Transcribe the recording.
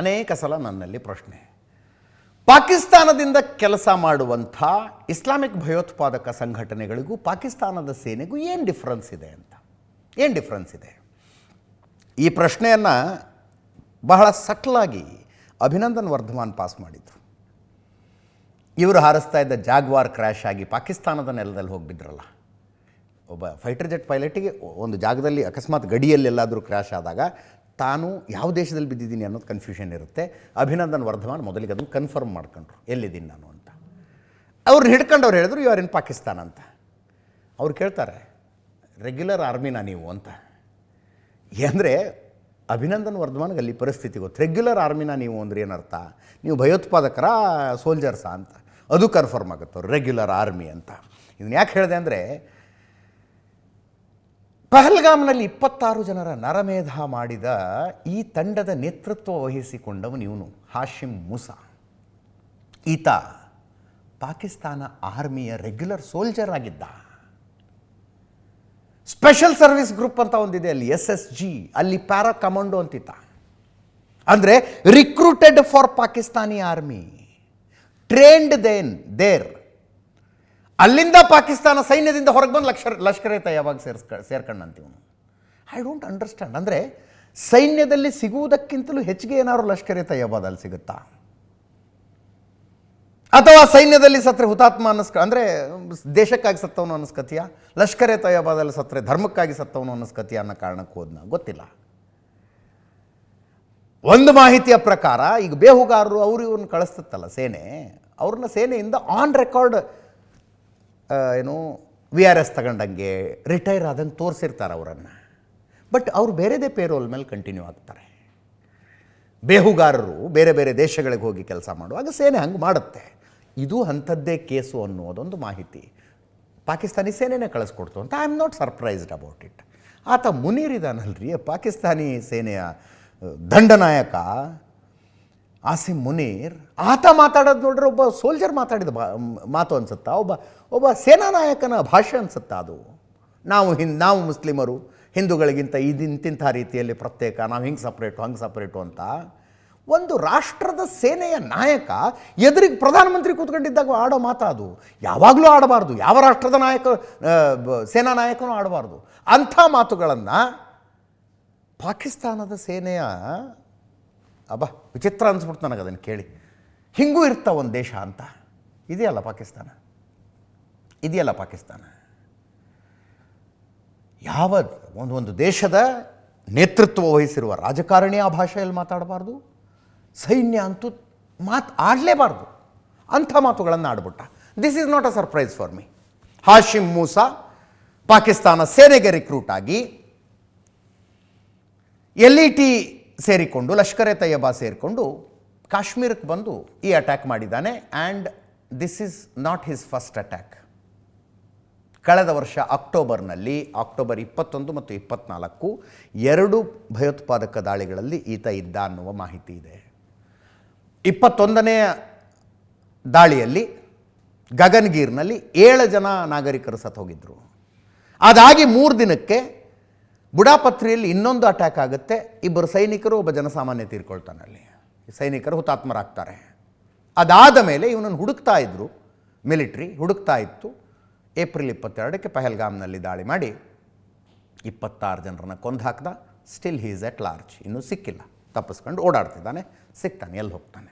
ಅನೇಕ ಸಲ ನನ್ನಲ್ಲಿ ಪ್ರಶ್ನೆ. ಪಾಕಿಸ್ತಾನದಿಂದ ಕೆಲಸ ಮಾಡುವಂಥ ಇಸ್ಲಾಮಿಕ್ ಭಯೋತ್ಪಾದಕ ಸಂಘಟನೆಗಳಿಗೂ ಪಾಕಿಸ್ತಾನದ ಸೇನೆಗೂ ಏನು ಡಿಫ್ರೆನ್ಸ್ ಇದೆ ಅಂತ? ಏನು ಡಿಫ್ರೆನ್ಸ್ ಇದೆ? ಈ ಪ್ರಶ್ನೆಯನ್ನು ಬಹಳ ಸಟ್ಲಾಗಿ ಅಭಿನಂದನ್ ವರ್ಧಮಾನ್ ಪಾಸ್ ಮಾಡಿದರು. ಇವರು ಹಾರಿಸ್ತಾ ಇದ್ದ ಜಾಗ್ವಾರ್ ಕ್ರ್ಯಾಶ್ ಆಗಿ ಪಾಕಿಸ್ತಾನದ ನೆಲದಲ್ಲಿ ಹೋಗಿಬಿದ್ರಲ್ಲ ಒಬ್ಬ ಫೈಟರ್ ಜೆಟ್ ಪೈಲಟಿಗೆ ಒಂದು ಜಾಗದಲ್ಲಿ ಅಕಸ್ಮಾತ್ ಗಡಿಯಲ್ಲಿ ಎಲ್ಲಾದರೂ ಕ್ರ್ಯಾಶ್ ಆದಾಗ ತಾನು ಯಾವ ದೇಶದಲ್ಲಿ ಬಿದ್ದಿದ್ದೀನಿ ಅನ್ನೋದು ಕನ್ಫ್ಯೂಷನ್ ಇರುತ್ತೆ. ಅಭಿನಂದನ್ ವರ್ಧಮಾನ್ ಮೊದಲಿಗೆ ಅದನ್ನು ಕನ್ಫರ್ಮ್ ಮಾಡ್ಕೊಂಡ್ರು. ಎಲ್ಲಿದ್ದೀನಿ ನಾನು ಅಂತ. ಅವ್ರು ಹಿಡ್ಕೊಂಡವ್ರು ಹೇಳಿದ್ರು ಯು ಆರ್ ಇನ್ ಪಾಕಿಸ್ತಾನ ಅಂತ. ಅವ್ರು ಕೇಳ್ತಾರೆ ರೆಗ್ಯುಲರ್ ಆರ್ಮಿನಾ ನೀವು ಅಂತ. ಅಂದರೆ ಅಭಿನಂದನ್ ವರ್ಧಮಾನ್ಗೆ ಅಲ್ಲಿ ಪರಿಸ್ಥಿತಿ ಗೊತ್ತು. ರೆಗ್ಯುಲರ್ ಆರ್ಮಿನ ನೀವು ಅಂದ್ರೆ ಏನರ್ಥ? ನೀವು ಭಯೋತ್ಪಾದಕರ ಸೋಲ್ಜರ್ಸಾ ಅಂತ. ಅದು ಕನ್ಫರ್ಮ್ ಆಗುತ್ತೆ ಅವ್ರು ರೆಗ್ಯುಲರ್ ಆರ್ಮಿ ಅಂತ. ಇದನ್ನ ಯಾಕೆ ಹೇಳಿದೆ ಅಂದರೆ ಪಹಲ್ಗಾಮ್ನಲ್ಲಿ ಇಪ್ಪತ್ತಾರು ಜನರ ನರಮೇಧ ಮಾಡಿದ ಈ ತಂಡದ ನೇತೃತ್ವ ವಹಿಸಿಕೊಂಡವನು ಇವನು, ಹಾಶಿಮ್ ಮುಸಾ. ಈತ ಪಾಕಿಸ್ತಾನ ಆರ್ಮಿಯ ರೆಗ್ಯುಲರ್ ಸೋಲ್ಜರ್ ಆಗಿದ್ದ. ಸ್ಪೆಷಲ್ ಸರ್ವಿಸ್ ಗ್ರೂಪ್ ಅಂತ ಒಂದಿದೆ ಅಲ್ಲಿ, ಎಸ್ ಎಸ್ ಜಿ, ಅಲ್ಲಿ ಪ್ಯಾರಾ ಕಮಾಂಡೋ ಅಂತಿತ್ತ ಅಂದರೆ recruited for Pakistani army trained then there ಅಲ್ಲಿಂದ ಪಾಕಿಸ್ತಾನ ಸೈನ್ಯದಿಂದ ಹೊರಗೆ ಬಂದು ಲಕ್ಷ ಲಷ್ಕರ್ ಯಾವಾಗ ಸೇರ್ಸ್ಕ ಸೇರ್ಕೊಂಡಂತೀವನು ಐ ಡೋಂಟ್ ಅಂಡರ್ಸ್ಟ್ಯಾಂಡ್ ಅಂದರೆ ಸೈನ್ಯದಲ್ಲಿ ಸಿಗುವುದಕ್ಕಿಂತಲೂ ಹೆಚ್ಚಿಗೆ ಏನಾದ್ರು ಲಷ್ಕರ್ ತಯ್ಯಬಾದಲ್ಲಿ ಸಿಗುತ್ತಾ? ಅಥವಾ ಸೈನ್ಯದಲ್ಲಿ ಸತ್ರೆ ಹುತಾತ್ಮ ಅನ್ನಿಸ್ಕ ಅಂದರೆ ದೇಶಕ್ಕಾಗಿ ಸತ್ತವನು ಅನ್ನಿಸ್ಕತಿಯ? ಲಷ್ಕರ್ ತಯಾಬಾದಲ್ಲಿ ಸತ್ರೆ ಧರ್ಮಕ್ಕಾಗಿ ಸತ್ತವನು ಅನ್ನಿಸ್ಕತಿಯ ಅನ್ನೋ ಕಾರಣಕ್ಕೆ ಹೋದ್ನ? ಗೊತ್ತಿಲ್ಲ. ಒಂದು ಮಾಹಿತಿಯ ಪ್ರಕಾರ ಈಗ ಬೇಹುಗಾರರು ಅವರು ಇವ್ರನ್ನ ಕಳಿಸ್ತತ್ತಲ್ಲ ಸೇನೆ. ಅವ್ರನ್ನ ಸೇನೆಯಿಂದ ಆನ್ ರೆಕಾರ್ಡ್ ಏನು ವಿ ಆರ್ ಎಸ್ ತಗೊಂಡಂಗೆ ರಿಟೈರ್ ಆದಂಗೆ ತೋರಿಸಿರ್ತಾರೆ ಅವರನ್ನು. ಬಟ್ ಅವ್ರು ಬೇರೆದೇ ಪೇರೋಲ್ ಮೇಲೆ ಕಂಟಿನ್ಯೂ ಆಗ್ತಾರೆ. ಬೇಹುಗಾರರು ಬೇರೆ ಬೇರೆ ದೇಶಗಳಿಗೆ ಹೋಗಿ ಕೆಲಸ ಮಾಡುವಾಗ ಸೇನೆ ಹಂಗೆ ಮಾಡುತ್ತೆ. ಇದು ಅಂಥದ್ದೇ ಕೇಸು ಅನ್ನೋದೊಂದು ಮಾಹಿತಿ. ಪಾಕಿಸ್ತಾನಿ ಸೇನೆನೇ ಕಳಿಸ್ಕೊಡ್ತು ಅಂತ I am not surprised about it ಆತ ಮುನೀರಿದಾನಲ್ರಿ ಪಾಕಿಸ್ತಾನಿ ಸೇನೆಯ ದಂಡನಾಯಕ. ಆಸಿಮ್ ಮುನೀರ್, ಆತ ಮಾತಾಡೋದು ನೋಡ್ರೆ ಒಬ್ಬ ಸೋಲ್ಜರ್ ಮಾತಾಡಿದ ಬಾ ಮಾತು ಅನ್ಸುತ್ತಾ? ಒಬ್ಬ ಒಬ್ಬ ಸೇನಾ ನಾಯಕನ ಭಾಷೆ ಅನ್ಸುತ್ತಾ ಅದು? ನಾವು ಹಿನ್ ನಾವು ಮುಸ್ಲಿಮರು, ಹಿಂದೂಗಳಿಗಿಂತ ಇದಿಂತಿಂಥ ರೀತಿಯಲ್ಲಿ ಪ್ರತ್ಯೇಕ, ನಾವು ಹಿಂಗೆ ಸಪ್ರೇಟು ಹಂಗೆ ಸಪ್ರೇಟು ಅಂತ ಒಂದು ರಾಷ್ಟ್ರದ ಸೇನೆಯ ನಾಯಕ ಎದುರಿಗೆ ಪ್ರಧಾನಮಂತ್ರಿ ಕೂತ್ಕೊಂಡಿದ್ದಾಗ ಆಡೋ ಮಾತಾ ಅದು. ಯಾವಾಗಲೂ ಆಡಬಾರ್ದು. ಯಾವ ರಾಷ್ಟ್ರದ ನಾಯಕ ಸೇನಾ ನಾಯಕನೂ ಆಡಬಾರ್ದು. ಅಂಥ ಮಾತುಗಳನ್ನು ಪಾಕಿಸ್ತಾನದ ಸೇನೆಯ ಅಬ್ಬ, ವಿಚಿತ್ರ ಅನ್ಸ್ಬಿಡ್ತು ನನಗೆ ಅದನ್ನು ಕೇಳಿ. ಹಿಂಗೂ ಇರ್ತಾ ಒಂದು ದೇಶ ಅಂತ. ಇದೆಯಲ್ಲ ಪಾಕಿಸ್ತಾನ? ಇದೆಯಲ್ಲ ಪಾಕಿಸ್ತಾನ? ಯಾವ ಒಂದು ಒಂದು ದೇಶದ ನೇತೃತ್ವ ವಹಿಸಿರುವ ರಾಜಕಾರಣಿ ಆ ಭಾಷೆಯಲ್ಲಿ ಮಾತಾಡಬಾರ್ದು? ಸೈನ್ಯ ಅಂತೂ ಮಾತು ಆಡಲೇಬಾರ್ದು. ಅಂಥ ಮಾತುಗಳನ್ನು ಆಡ್ಬಿಟ್ಟ. This is not a surprise for me Hashim Musa Pakistan ಸೇನೆಗೆ ರಿಕ್ರೂಟ್ ಆಗಿ ಎಲ್ ಇ ಟಿ ಸೇರಿಕೊಂಡು ಲಷ್ಕರ್ ಎ ತಯ್ಯಬಾ ಸೇರಿಕೊಂಡು ಕಾಶ್ಮೀರಕ್ಕೆ ಬಂದು ಈ ಅಟ್ಯಾಕ್ ಮಾಡಿದ್ದಾನೆ and this is not his first attack ಕಳೆದ ವರ್ಷ ಅಕ್ಟೋಬರ್ನಲ್ಲಿ, ಅಕ್ಟೋಬರ್ ಇಪ್ಪತ್ತೊಂದು ಮತ್ತು ಇಪ್ಪತ್ನಾಲ್ಕು ಎರಡು ಭಯೋತ್ಪಾದಕ ದಾಳಿಗಳಲ್ಲಿ ಈತ ಇದ್ದ ಅನ್ನುವ ಮಾಹಿತಿ ಇದೆ. ಇಪ್ಪತ್ತೊಂದನೆಯ ದಾಳಿಯಲ್ಲಿ ಗಗನ್ಗೀರ್ನಲ್ಲಿ ಏಳು ಜನ ನಾಗರಿಕರು ಸತ್ತೋಗಿದ್ದರು ಅದಾಗಿ ಮೂರು ದಿನಕ್ಕೆ ಬುಡಾಪತ್ರಿಯಲ್ಲಿ ಇನ್ನೊಂದು ಅಟ್ಯಾಕ್ ಆಗುತ್ತೆ. ಇಬ್ಬರು ಸೈನಿಕರು, ಒಬ್ಬ ಜನಸಾಮಾನ್ಯ ತೀರ್ಕೊಳ್ತಾನೆ ಅಲ್ಲಿ. ಸೈನಿಕರು ಹುತಾತ್ಮರಾಗ್ತಾರೆ. ಅದಾದ ಮೇಲೆ ಇವನನ್ನು ಹುಡುಕ್ತಾ ಇದ್ದರು ಮಿಲಿಟ್ರಿ ಹುಡುಕ್ತಾ ಇತ್ತು. ಏಪ್ರಿಲ್ ಇಪ್ಪತ್ತೆರಡಕ್ಕೆ ಪಹಲ್ಗಾಮ್ನಲ್ಲಿ ದಾಳಿ ಮಾಡಿ ಇಪ್ಪತ್ತಾರು ಜನರನ್ನು ಕೊಂದು ಹಾಕ್ದ ಸ್ಟಿಲ್ ಹೀಸ್ ಎಟ್ ಲಾರ್ಜ್ ಇನ್ನೂ ಸಿಕ್ಕಿಲ್ಲ. ತಪ್ಪಿಸ್ಕೊಂಡು ಓಡಾಡ್ತಿದ್ದಾನೆ. ಸಿಗ್ತಾನೆ ಎಲ್ಲಿ ಹೋಗ್ತಾನೆ?